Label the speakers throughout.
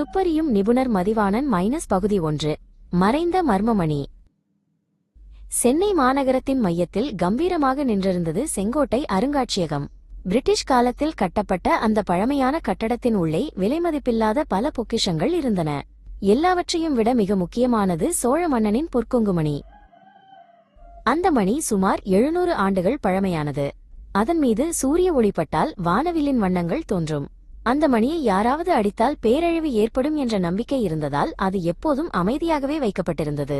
Speaker 1: துப்பறியும் நிபுணர் மதிவாணன் மைனஸ் பகுதி ஒன்று. மறைந்த மர்மமணி. சென்னை மாநகரத்தின் மையத்தில் கம்பீரமாக நின்றிருந்தது செங்கோட்டை அருங்காட்சியகம். பிரிட்டிஷ் காலத்தில் கட்டப்பட்ட அந்த பழமையான கட்டடத்தின் உள்ளே விலைமதிப்பில்லாத பல பொக்கிஷங்கள் இருந்தன. எல்லாவற்றையும் விட மிக முக்கியமானது சோழ மன்னனின் பொற்கொங்குமணி. அந்த மணி சுமார் எழுநூறு ஆண்டுகள் பழமையானது. அதன் மீது சூரிய ஒளிப்பட்டால் வானவில்லின் வண்ணங்கள் தோன்றும். அந்த மணியை யாராவது அடித்தால் பேரழிவு ஏற்படும் என்ற நம்பிக்கை இருந்ததால் அது எப்போதும் அமைதியாகவே வைக்கப்பட்டிருந்தது.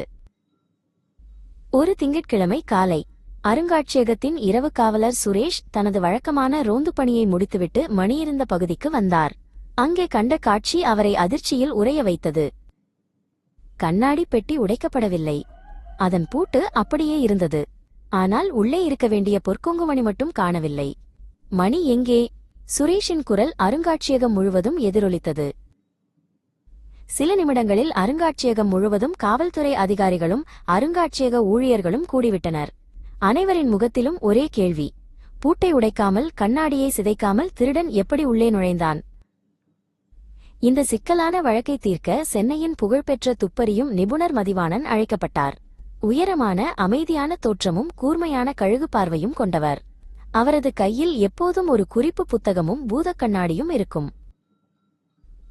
Speaker 1: ஒரு திங்கட்கிழமை காலை அருங்காட்சியகத்தின் இரவு காவலர் சுரேஷ் தனது வழக்கமான ரோந்து பணியை முடித்துவிட்டு மணியிருந்த பகுதிக்கு வந்தார். அங்கே கண்ட காட்சி அவரை அதிர்ச்சியில் உறைய வைத்தது. கண்ணாடி பெட்டி உடைக்கப்படவில்லை. அதன் பூட்டு அப்படியே இருந்தது. ஆனால் உள்ளே இருக்க வேண்டிய பொற்கொங்குமணி மட்டும் காணவில்லை. மணி எங்கே? சுரேஷின் குரல் அருங்காட்சியகம் முழுவதும் எதிரொலித்தது. சில நிமிடங்களில் அருங்காட்சியகம் முழுவதும் காவல்துறை அதிகாரிகளும் அருங்காட்சியக ஊழியர்களும் கூடிவிட்டனர். அனைவரின் முகத்திலும் ஒரே கேள்வி. பூட்டை உடைக்காமல் கண்ணாடியை சிதைக்காமல் திருடன் எப்படி உள்ளே நுழைந்தான்? இந்த சிக்கலான வழக்கை தீர்க்க சென்னையின் புகழ்பெற்ற துப்பறியும் நிபுணர் மதிவாணன் அழைக்கப்பட்டார். உயரமான அமைதியான தோற்றமும் கூர்மையான கழுகு பார்வையும் கொண்டவர். அவரது கையில் எப்போதும் ஒரு குறிப்பு புத்தகமும் பூதக் கண்ணாடியும் இருக்கும்.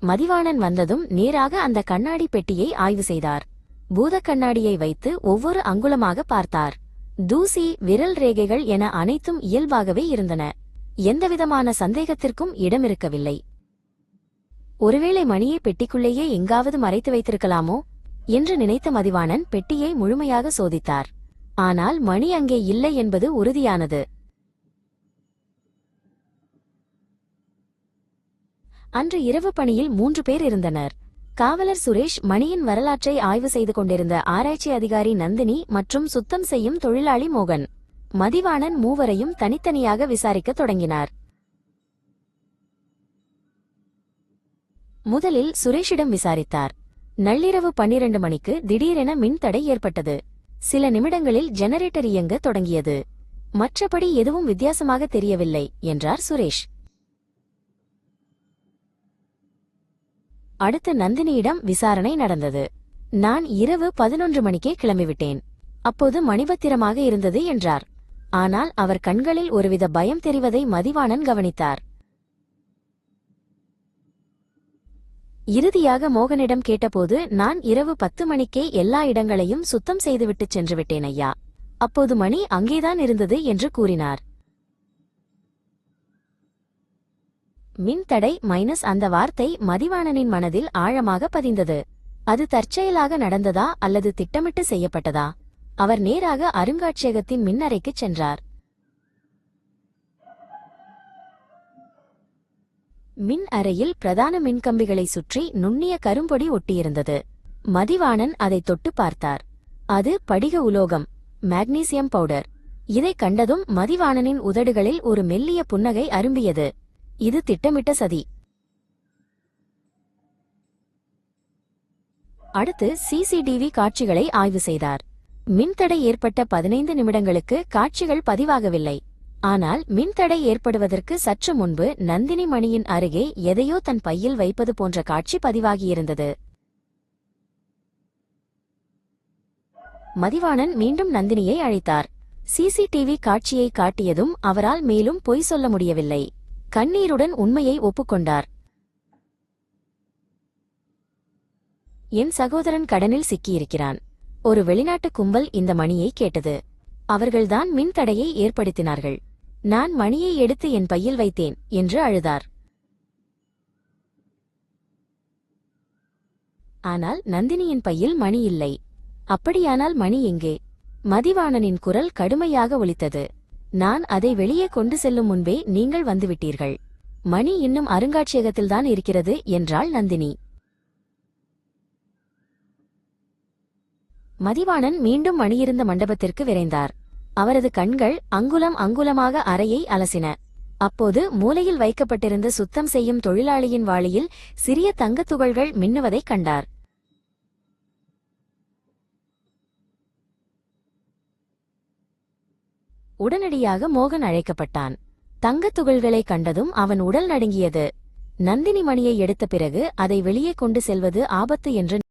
Speaker 1: மதிவாணன் வந்ததும் நேராக அந்த கண்ணாடி பெட்டியை ஆய்வு செய்தார். பூதக் கண்ணாடியை வைத்து ஒவ்வொரு அங்குலமாக பார்த்தார். தூசி விரல் ரேகைகள் என அனைத்தும் இயல்பாகவே இருந்தன. எந்தவிதமான சந்தேகத்திற்கும் இடமிருக்கவில்லை. ஒருவேளை மணியை பெட்டிக்குள்ளேயே எங்காவது மறைத்து வைத்திருக்கலாமோ? என்று நினைத்த மதிவாணன் பெட்டியை முழுமையாக சோதித்தார். ஆனால் மணி அங்கே இல்லை என்பது உறுதியானது. அன்று இரவு பணியில் மூன்று பேர் இருந்தனர். காவலர் சுரேஷ் மணியின் வரலாற்றை ஆய்வு செய்து கொண்டிருந்த ஆராய்ச்சி அதிகாரி நந்தினி மற்றும் சுத்தம் செய்யும் தொழிலாளி மோகன். மதிவாணன் மூவரையும் தனித்தனியாக விசாரிக்க தொடங்கினார். முதலில் சுரேஷிடம் விசாரித்தார். நள்ளிரவு பன்னிரண்டு மணிக்கு திடீரென மின்தடை ஏற்பட்டது. சில நிமிடங்களில் ஜெனரேட்டர் இயங்க தொடங்கியது. மற்றபடி எதுவும் வித்தியாசமாக தெரியவில்லை என்றார் சுரேஷ். அடுத்து நந்தினியிடம் விசாரணை நடந்தது. நான் இரவு பதினொன்று மணிக்கே கிளம்பிவிட்டேன். அப்போது மணிபத்திரமாக இருந்தது என்றார். ஆனால் அவர் கண்களில் ஒருவித பயம் தெரிவதை மதிவாணன் கவனித்தார். இறுதியாக மோகனிடம் கேட்டபோது நான் இரவு பத்து மணிக்கே எல்லா இடங்களையும் சுத்தம் செய்துவிட்டு சென்று விட்டேன் ஐயா. அப்போது மணி அங்கேதான் இருந்தது என்று கூறினார். மின்தடை மைனஸ் அந்த வார்த்தை மதிவாணனின் மனதில் ஆழமாக பதிந்தது. அது தற்செயலாக நடந்ததா அல்லது திட்டமிட்டு செய்யப்பட்டதா? அவர் நேராக அருங்காட்சியகத்தின் மின்னறைக்குச் சென்றார். மின் அறையில் பிரதான மின்கம்பிகளை சுற்றி நுண்ணிய கரும்பொடி ஒட்டியிருந்தது. மதிவாணன் அதை தொட்டு பார்த்தார். அது படிக உலோகம் மேக்னீசியம் பவுடர் இதைக் கண்டதும் மதிவாணனின் உதடுகளில் ஒரு மெல்லிய புன்னகை அரும்பியது. இது திட்டமிட்ட சதி. அடுத்து சிசிடிவி காட்சிகளை ஆய்வு செய்தார். மின்தடை ஏற்பட்ட பதினைந்து நிமிடங்களுக்கு காட்சிகள் பதிவாகவில்லை. ஆனால் மின்தடை ஏற்படுவதற்கு சற்று முன்பு நந்தினி மணியின் அருகே எதையோ தன் பையில் வைப்பது போன்ற காட்சி பதிவாகியிருந்தது. மதிவாணன் மீண்டும் நந்தினியை அழைத்தார். சிசிடிவி காட்சியை காட்டியதும் அவரால் மேலும் பொய் சொல்ல முடியவில்லை. கண்ணீருடன் உண்மையை ஒப்புக்கொண்டார். என் சகோதரன் கடனில் சிக்கியிருக்கிறான். ஒரு வெளிநாட்டு கும்பல் இந்த மணியை கேட்டது. அவர்கள்தான் மின் தடையை ஏற்படுத்தினார்கள். நான் மணியை எடுத்து என் பையில் வைத்தேன் என்று அழுதார். ஆனால் நந்தினியின் பையில் மணி இல்லை. அப்படியானால் மணி எங்கே? மதிவாணனின் குரல் கடுமையாக ஒலித்தது. நான் அதை வெளியே கொண்டு செல்லும் முன்பே நீங்கள் வந்துவிட்டீர்கள். மணி இன்னும் அருங்காட்சியகத்தில்தான் இருக்கிறது என்றாள் நந்தினி. மதிவாணன் மீண்டும் மணியிருந்த மண்டபத்திற்கு விரைந்தார். அவரது கண்கள் அங்குலம் அங்குலமாக அறையை அலசின. அப்போது மூலையில் வைக்கப்பட்டிருந்த சுத்தம் செய்யும் தொழிலாளியின் வாளியில் சிறிய தங்கத் துகள்கள் மின்னுவதைக் கண்டார். உடனடியாக மோகன் அழைக்கப்பட்டான். தங்கத் துகள்களைக் கண்டதும் அவன் உடல் நடுங்கியது. நந்தினி மணியை எடுத்த பிறகு அதை வெளியே கொண்டு செல்வது ஆபத்து என்று